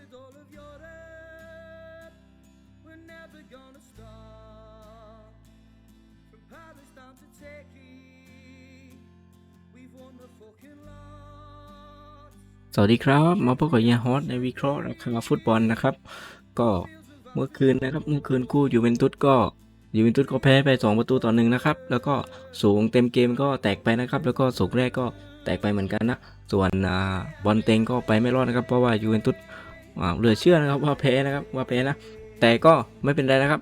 with all of Europe. We're never gonna stop. From Paris down to Turkey, we've won the fucking lot. สวัสดีครับมาพบกับเฮียฮอตในวิเคราะห์ราคาฟุตบอลนะครับ ก็เมื่อคืนนะครับเมื่อคืนคู่ยูเวนตุสก็ยูเวนตุสก็แพ้ไป 2 ประตูต่อหนึ่งนะครับ แล้วก็สูงเต็มเกมก็แตกไปนะครับ แล้วก็สูงแรกก็แตกไปเหมือนกันนะ ส่วนบอลเต็งก็ไปไม่รอดนะครับ เพราะว่ายูเวนตุส อ่าเหลือเชื่อนะครับว่าแพ้นะครับว่าแพ้นะแต่ก็ไม่เป็นไรนะครับ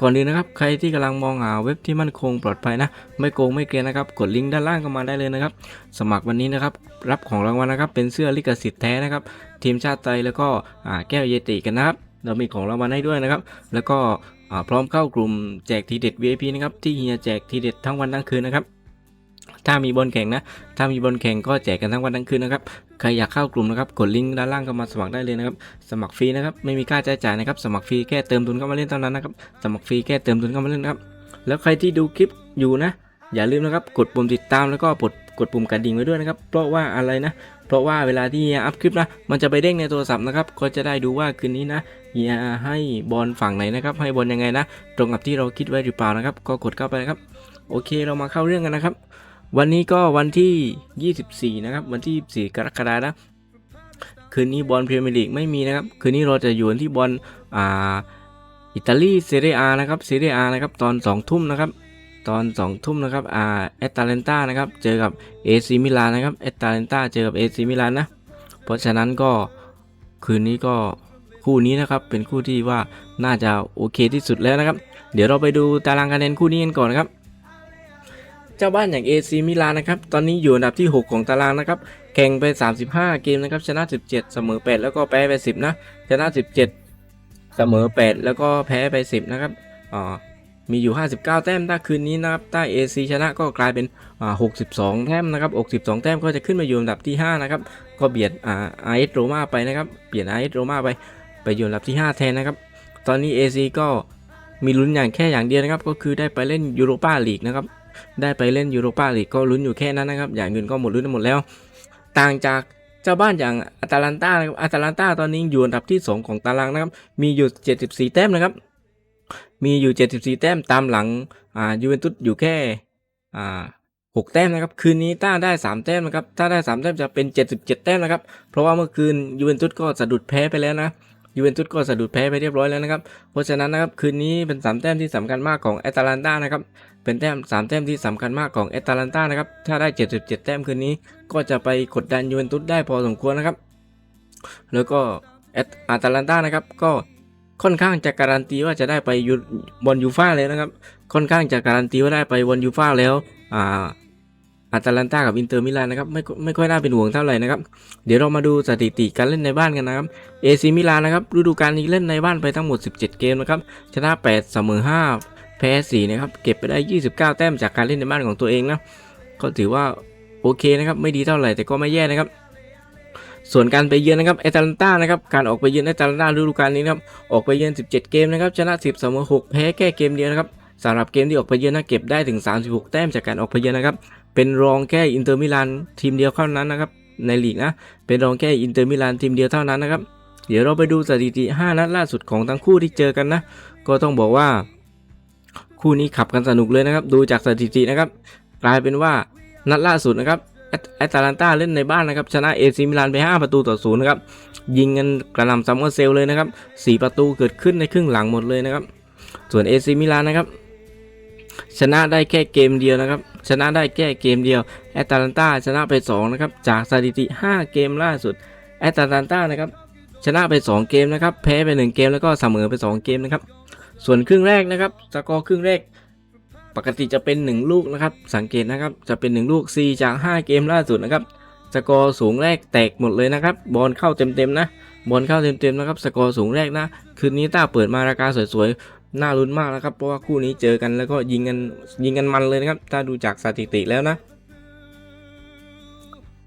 ก่อนอื่นนะครับใครที่กำลังมองหาเว็บที่มั่นคงปลอดภัยนะ ไม่โกงไม่เกลียนนะครับ กดลิงก์ด้านล่างก็มาได้เลยนะครับ สมัครวันนี้นะครับ รับของรางวัลนะครับ เป็นเสื้อลิขสิทธิ์แท้นะครับ ทีมชาติไทยแล้วก็แก้วเยติกันนะครับ เรามีของรางวัลให้ด้วยนะครับ แล้วก็พร้อมเข้ากลุ่มแจกทีเด็ด VIP นะครับที่เฮียแจกทีเด็ดทั้งวันทั้งคืนนะครับ ถ้ามีบอลแข่งนะ ถ้ามีบอลแข่งก็แจกกันทั้งวันทั้งคืนนะครับใครอยากเข้ากลุ่มนะครับกดลิงก์ด้านล่างก็มาสมัครได้เลยนะครับสมัครฟรีนะครับไม่มีค่าใช้จ่ายนะครับสมัครฟรีแค่เติมทุนเข้ามาเล่นเท่านั้นนะครับสมัครฟรีแค่เติมทุนเข้ามาเล่นนะครับแล้วใครที่ดูคลิปอยู่นะ อย่าลืมนะครับกดปุ่มติดตามแล้วก็กดกดปุ่มกระดิ่งไว้ด้วยนะครับ เพราะว่าอะไรนะ เพราะว่าเวลาที่เฮียอัพคลิปนะ มันจะไปเด้งในโทรศัพท์นะครับ ก็จะได้ดูว่าคืนนี้นะเฮียให้บอลฝั่งไหนนะครับ ให้บอลยังไงนะ ตรงกับที่เราคิดไว้หรือเปล่านะครับ ก็กดเข้าไปนะครับ โอเค เรามาเข้าเรื่องกันนะครับ วันนี้ก็วันที่ 24 นะครับ วันที่ 24 กรกฎาคมนะคืนนี้บอลพรีเมียร์ลีกไม่มีนะครับ คืนนี้เราจะอยู่ที่บอลอ่าอิตาลีเซเรียอานะครับเซเรียอานะครับตอน 2 ทุ่มนะครับ ตอน 2 ทุ่มนะครับอ่าแอตแลนตานะครับเจอกับเอซีมิลานนะครับแอตแลนตาเจอกับเอซีมิลานนะเพราะฉะนั้นก็คืนนี้ก็คู่นี้นะครับเป็นคู่ที่ว่าน่าจะโอเคที่สุดแล้วนะครับ เดี๋ยวเราไปดูตารางคะแนนคู่นี้กันก่อนนะครับ จ้าบ้านอย่าง AC มิลานนะครับ ตอนนี้อยู่อันดับที่ 6 ของตารางนะครับ แข่งไป 35 เกมนะครับ ชนะ 17 เสมอ 8 แล้วก็แพ้ไป 10 นะ ชนะ 17 เสมอ 8 แล้วก็แพ้ไป 10 นะครับอ่ามีอยู่ 59 แต้ม ถ้าคืนนี้นะครับ ถ้า AC ชนะก็กลายเป็นอ่า62 แต้มนะครับ 62 แต้มก็จะขึ้นมาอยู่อันดับที่ 5 นะครับ ก็เบียดอ่าไอเอสโรมาไปนะครับ เปลี่ยนไอเอสโรมาไป ไปอยู่อันดับที่ 5 แทนนะครับ ตอนนี้ AC ก็มีลุ้นอย่างแค่อย่างเดียวนะครับ ก็คือได้ไปเล่นยูโรปาลีกนะครับ ได้ไปเล่นยูโรปาลีกก็ลุ้นอยู่แค่นั้นนะครับ อย่างอื่นก็หมดลุ้นหมดแล้ว ต่างจากเจ้าบ้านอย่างอาตาลันตานะครับอาตาลันตาตอนนี้อยู่อันดับที่ 2 ของตารางนะครับ มีอยู่ 74 แต้มนะครับ มีอยู่ 74 แต้มตามหลังอ่ายูเวนตุสอยู่แค่อ่า6แต้มนะครับ คืนนี้ต้าได้ 3 แต้มนะครับ ถ้าได้ 3 แต้มจะเป็น 77 แต้มนะครับ เพราะว่าเมื่อคืนยูเวนตุสก็สะดุดแพ้ไปแล้วนะ ยูเวนตุสก็สะดุดแพ้ไปเรียบร้อยแล้วนะครับ เพราะฉะนั้นนะครับคืนนี้เป็น 3 แต้มที่สำคัญมากของแอตแลนตานะครับเป็นแต้ม 3 แต้มที่สำคัญมากของแอตแลนตานะครับถ้าได้ 77 แต้มคืนนี้ก็จะไปกดดันยูเวนตุสได้พอสมควรนะครับ แล้วก็แอตอตแลนตานะครับก็ค่อนข้างจะการันตีว่าจะได้ไปยูบอลยูฟ่าเลยนะครับ ค่อนข้างจะการันตีว่าได้ไปบอลยูฟ่าแล้วอ่า อาตแลนตากับอินเตอร์มิลานนะครับไม่ไม่ค่อยน่าเป็นห่วงเท่าไหร่นะครับ เดี๋ยวเรามาดูสถิติการเล่นในบ้านกันนะครับเอซีมิลานนะครับฤดูกาลนี้เล่นในบ้านไปทั้งหมด 17 เกมนะครับชนะ 8 เสมอ 5 แพ้ 4 นะครับเก็บไปได้ 29 แต้มจากการเล่นในบ้านของตัวเองนะก็ถือว่าโอเคนะครับไม่ดีเท่าไหร่แต่ก็ไม่แย่นะครับส่วนการไปเยือนนะครับแอตแลนตานะครับการออกไปเยือนแอตแลนตาฤดูกาลนี้นะครับออกไปเยือน 17 เกมนะครับชนะ 10 เสมอ 6 แพ้แค่เกมเดียวนะครับสำหรับเกมที่ออกไปเยือนนะเก็บได้ถึง 36 แต้มจากการออกไปเยือนนะครับ เป็นรองแค่อินเตอร์มิลานทีมเดียวเท่านั้นนะครับในลีกนะเป็นรองแค่อินเตอร์มิลานทีมเดียวเท่านั้นนะครับ เดี๋ยวเราไปดูสถิติ 5 นัดล่าสุดของทั้งคู่ที่เจอกันนะ ก็ต้องบอกว่า คู่นี้ขับกันสนุกเลยนะครับ ดูจากสถิตินะครับ กลายเป็นว่านัดล่าสุดนะครับแอตแอตแลนตาเล่นในบ้านนะครับชนะเอซิมิลานไป 5 ประตูต่อศูนย์นะครับยิงกันกระหน่ำซัมเมอร์เซลเลยนะครับ 4 ประตูเกิดขึ้นในครึ่งหลังหมดเลยนะครับ ส่วนเอซิมิลานนะครับชนะได้แค่เกมเดียวนะครับ ชนะได้แค่เกมเดียวแอตแลนตาชนะไป2นะครับจากสถิติ 5 เกมล่าสุดแอตแลนตานะครับชนะไป 2 เกมนะครับแพ้ไป 1 เกมแล้วก็เสมอไป 2 เกมนะครับส่วนครึ่งแรกนะครับสกอร์ครึ่งแรก ปกติจะเป็น 1 ลูกนะครับสังเกตนะครับจะเป็น 1 ลูก 4 จาก 5 เกมล่าสุดนะครับสกอร์สูงแรกแตกหมดเลยนะครับบอลเข้าเต็มๆนะบอลเข้าเต็มๆนะครับสกอร์สูงแรกนะคืนนี้ต้าเปิดมาราคาสวยๆ น่าลุ้นมากนะครับ เพราะว่าคู่นี้เจอกันแล้วก็ยิงกันยิงกันมันเลยนะครับ ถ้าดูจากสถิติแล้วนะ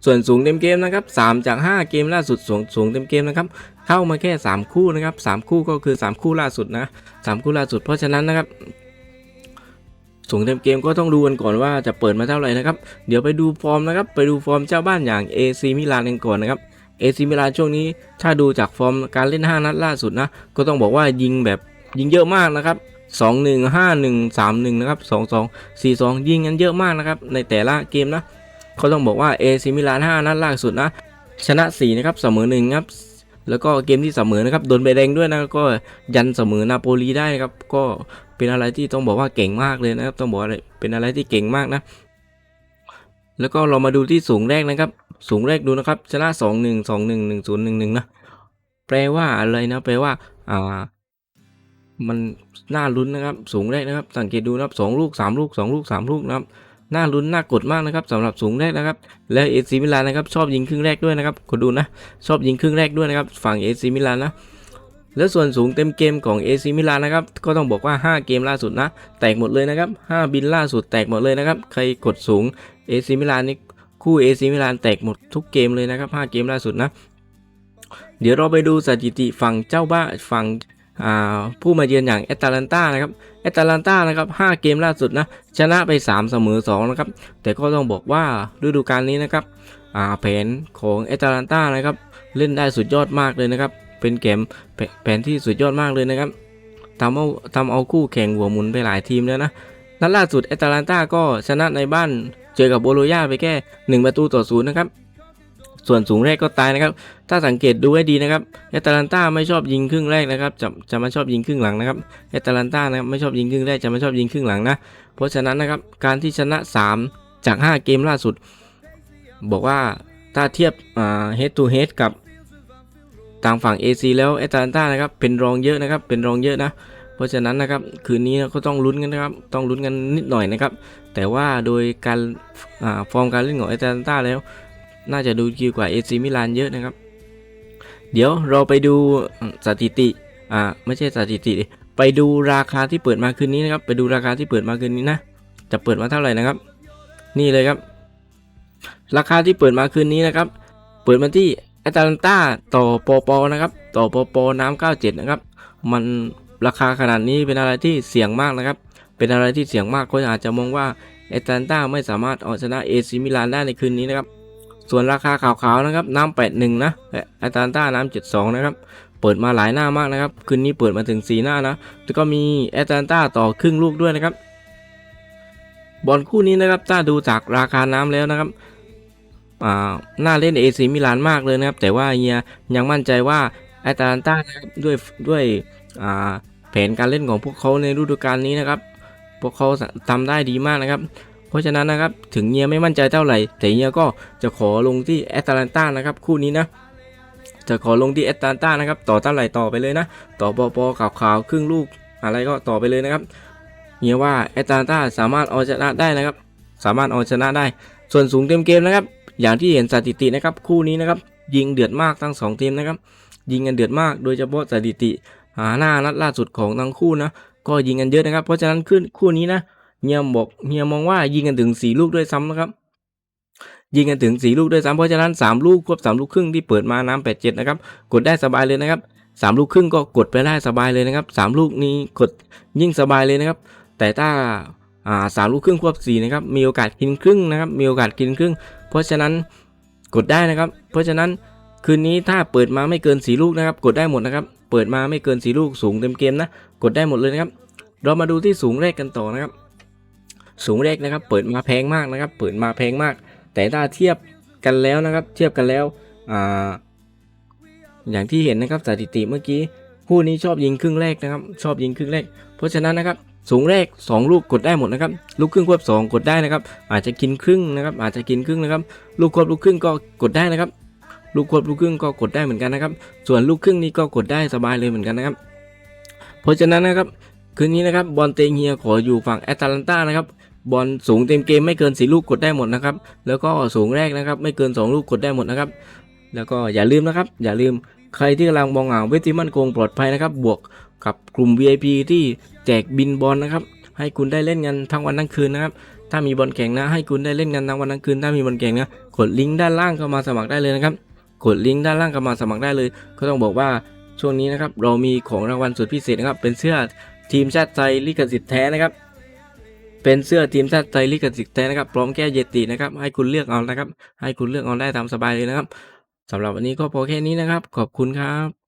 ส่วนสูงเต็มเกมนะครับ 3 จาก 5 เกมล่าสุดสูงสูงเต็มเกมนะครับ เข้ามาแค่ 3 คู่นะครับ 3 คู่ก็คือ 3 คู่ล่าสุดนะ 3 คู่ล่าสุด เพราะฉะนั้นนะครับสูงเต็มเกมก็ต้องดูกันก่อนว่าจะเปิดมาเท่าไหร่นะครับ เดี๋ยวไปดูฟอร์มนะครับ ไปดูฟอร์มเจ้าบ้านอย่าง AC มิลานกันก่อนนะครับเอซิมิลานช่วงนี้ถ้าดูจากฟอร์มการเล่น 5 นัดล่าสุดนะ ก็ต้องบอกว่ายิงแบบ ยิงเยอะมากนะครับ2 1 5 1 3 1นะครับ2 2 4 2ยิงกันเยอะมากนะครับในแต่ละเกมนะเขาต้องบอกว่าเอซิมิลาน5นัดล่าสุดนะชนะ4นะครับเสมอ1ครับแล้วก็เกมที่เสมอนะครับโดนใบแดงด้วยนะก็ยันเสมอนาโปลีได้นะครับก็เป็นอะไรที่ต้องบอกว่าเก่งมากเลยนะครับต้องบอกว่าเป็นอะไรที่เก่งมากนะ แล้วก็เรามาดูที่สูงแรกนะครับ สูงแรกดูนะครับชนะ 2 1 2 1 1 0 1 1นะแปลว่าอะไรนะแปลว่าอ่า มันน่าลุ้นนะครับ สูงแรกนะครับ สังเกตดูนะครับสองลูกสามลูกสองลูกสามลูกนะครับน่าลุ้นน่ากดมากนะครับสำหรับสูงแรกนะครับแล้วเอซีมิลานนะครับชอบยิงครึ่งแรกด้วยนะครับกดดูนะชอบยิงครึ่งแรกด้วยนะครับฝั่งเอซีมิลานนะแล้วส่วนสูงเต็มเกมของเอซีมิลานนะครับก็ต้องบอกว่า 5 เกมล่าสุดนะ แตกหมดเลยนะครับ 5 บินล่าสุดแตกหมดเลยนะครับใครกดสูงเอซีมิลานนี่คู่เอซีมิลานแตกหมดทุกเกมเลยนะครับ 5 เกมล่าสุดนะ เดี๋ยวเราไปดูสถิติฝั่งเจ้าบ้านฝั่ง ผู้มาเยือนอย่างแอตแลนตานะครับแอตแลนตานะครับ5เกมล่าสุดนะชนะไป 3 เสมอ2นะครับแต่ก็ต้องบอกว่าฤดูกาลนี้นะครับแผนของแอตแลนตานะครับเล่นได้สุดยอดมากเลยนะครับเป็นเกมแผแผนที่สุดยอดมากเลยนะครับทำเอาทำเอาคู่แข่งหัวหมุนไปหลายทีมแล้วนะนัดล่าสุดแอตแลนตาก็ชนะในบ้านเจอกับโบโลญาไปแค่1ประตูต่อศูนย์นะครับ ส่วนสูงแรกก็ตายนะครับ ถ้าสังเกตดูให้ดีนะครับแอตแลนตาไม่ชอบยิงครึ่งแรกนะครับ จะจะมาชอบยิงครึ่งหลังนะครับแอตแลนตานะครับไม่ชอบยิงครึ่งแรกจะไม่ชอบยิงครึ่งหลังนะ เพราะฉะนั้นนะครับการที่ชนะ 3 จาก 5 เกมล่าสุด บอกว่าถ้าเทียบอ่า head to head กับทางฝั่ง AC แล้วแอตแลนตานะครับเป็นรองเยอะนะครับเป็นรองเยอะนะเพราะฉะนั้นนะครับคืนนี้ก็ต้องลุ้นกันนะครับต้องลุ้นกันนิดหน่อยนะครับ แต่ว่าโดยการอาฟอร์มการเล่นของแอตแลนตาแล้ว น่าจะดูดีกว่า AC มิลานเยอะนะครับ เดี๋ยวเราไปดูสถิติ อ่า ไม่ใช่สถิติดิไปดูราคาที่เปิดมาคืนนี้นะครับ ไปดูราคาที่เปิดมาคืนนี้นะ จะเปิดมาเท่าไหร่นะครับ นี่เลยครับ ราคาที่เปิดมาคืนนี้นะครับ เปิดมาที่แอตแลนตาต่อปอปอนะครับ ต่อปอปอน้ำ97 นะครับ มันราคาขนาดนี้เป็นอะไรที่เสี่ยงมากนะครับ เป็นอะไรที่เสี่ยงมากคนอาจจะมองว่าแอตแลนตาไม่สามารถเอาชนะเอซิมิลานได้ในคืนนี้นะครับ ส่วนราคาขาวๆนะครับน้ำ81นะแอตแลนตาน้ำ72นะครับ เปิดมาหลายหน้ามากนะครับ คืนนี้เปิดมาถึง4หน้านะแล้วก็มีแอตแลนต้าต่อครึ่งลูกด้วยนะครับ บอลคู่นี้นะครับถ้าดูจากราคาน้ำแล้วนะครับอ่าน่าเล่นเอซีมิลานมากเลยนะครับ แต่ว่าเฮียยังมั่นใจว่าแอตแลนต้านะครับด้วยด้วยอ่าแผนการเล่นของพวกเขาในฤดูกาลนี้นะครับ พวกเขาทำได้ดีมากนะครับ ราะฉะนั้นนะครับถึงเฮียไม่มั่นใจเท่าไหร่ แต่เฮียก็จะขอลงที่แอตแลนตานะครับคู่นี้นะจะขอลงที่แอตแลนตานะครับต่อเท่าไหร่ต่อไปเลยนะ ต่อปอปอขาวขาวครึ่งลูก อะไรก็ต่อไปเลยนะครับเฮียว่าแอตแลนตาสามารถเอาชนะได้นะครับ สามารถเอาชนะได้ ส่วนสูงเต็มเกมนะครับ อย่างที่เห็นสถิตินะครับคู่นี้นะครับยิงเดือดมากทั้งสองทีมนะครับ ยิงกันเดือดมากโดยเฉพาะสถิติหาหน้านัดล่าสุดของทั้งคู่นะก็ยิงกันเยอะนะครับ เพราะฉะนั้นขึ้นคู่นี้นะ เฮียบอกเฮียมองว่ายิงกันถึงสี่ลูกด้วยซ้ำนะครับ ยิงกันถึงสี่ลูกด้วยซ้ำเพราะฉะนั้นสามลูกควบสามลูกครึ่งที่เปิดมาน้ำแปดเจ็ดนะครับ กดได้สบายเลยนะครับสามลูกครึ่งก็กดไปได้สบายเลยนะครับสามลูกนี้กดยิ่งสบายเลยนะครับ แต่ถ้าอ่าสามลูกครึ่งควบสี่นะครับ มีโอกาสกินครึ่งนะครับ มีโอกาสกินครึ่ง เพราะฉะนั้นกดได้นะครับ เพราะฉะนั้นคืนนี้ถ้าเปิดมาไม่เกินสี่ลูกนะครับ กดได้หมดนะครับ เปิดมาไม่เกินสี่ลูกสูงเต็มเกมนะ กดได้หมดเลยนะครับ เรามาดูที่สูงแรกกันต่อนะครับ สูงแรกนะครับ เปิดมาแพงมากนะครับ เปิดมาแพงมาก แต่ถ้าเทียบกันแล้วนะครับ เทียบกันแล้วอ่าอย่างที่เห็นนะครับสถิติเมื่อกี้คู่นี้ชอบยิงครึ่งแรกนะครับ ชอบยิงครึ่งแรก เพราะฉะนั้นนะครับสูงแรก 2 ลูกกดได้หมดนะครับ ลูกครึ่งควบ 2 กดได้นะครับ อาจจะกินครึ่งนะครับ อาจจะกินครึ่งนะครับ ลูกควบลูกครึ่งก็กดได้นะครับ ลูกควบลูกครึ่งก็กดได้เหมือนกันนะครับ ส่วนลูกครึ่งนี้ก็กดได้สบายเลยเหมือนกันนะครับ เพราะฉะนั้นนะครับคืนนี้นะครับบอลเตงเฮียขออยู่ฝั่งแอตแลนตานะครับ บอลสูงเต็มเกมไม่เกินสี่ลูกกดได้หมดนะครับ แล้วก็สูงแรกนะครับ ไม่เกิน 2 ลูกกดได้หมดนะครับ แล้วก็อย่าลืมนะครับ อย่าลืมใครที่กำลังมองหาเวทีมั่นคงปลอดภัยนะครับ บวกกับกลุ่ม VIP ที่แจกบินบอลนะครับ ให้คุณได้เล่นกันทั้งวันทั้งคืนนะครับ ถ้ามีบอลแข่งนะ ให้คุณได้เล่นกันทั้งวันทั้งคืน ถ้ามีบอลแข่งนะ กดลิงก์ด้านล่างเข้ามาสมัครได้เลยนะครับ กดลิงก์ด้านล่างเข้ามาสมัครได้เลย ก็ต้องบอกว่าช่วงนี้นะครับ เรามีของรางวัลสุดพิเศษนะครับ เป็นเสื้อทีมชาติไทยลิขสิทธิ์แท้นะครับ เป็นเสื้อทีมชาติไทยลิขสิทธิ์แท้นะครับพร้อมแก้เยตินะครับให้คุณเลือกเอานะครับ ให้คุณเลือกเอาได้ตามสบายเลยนะครับสำหรับวันนี้ก็พอแค่นี้นะครับ ขอบคุณครับ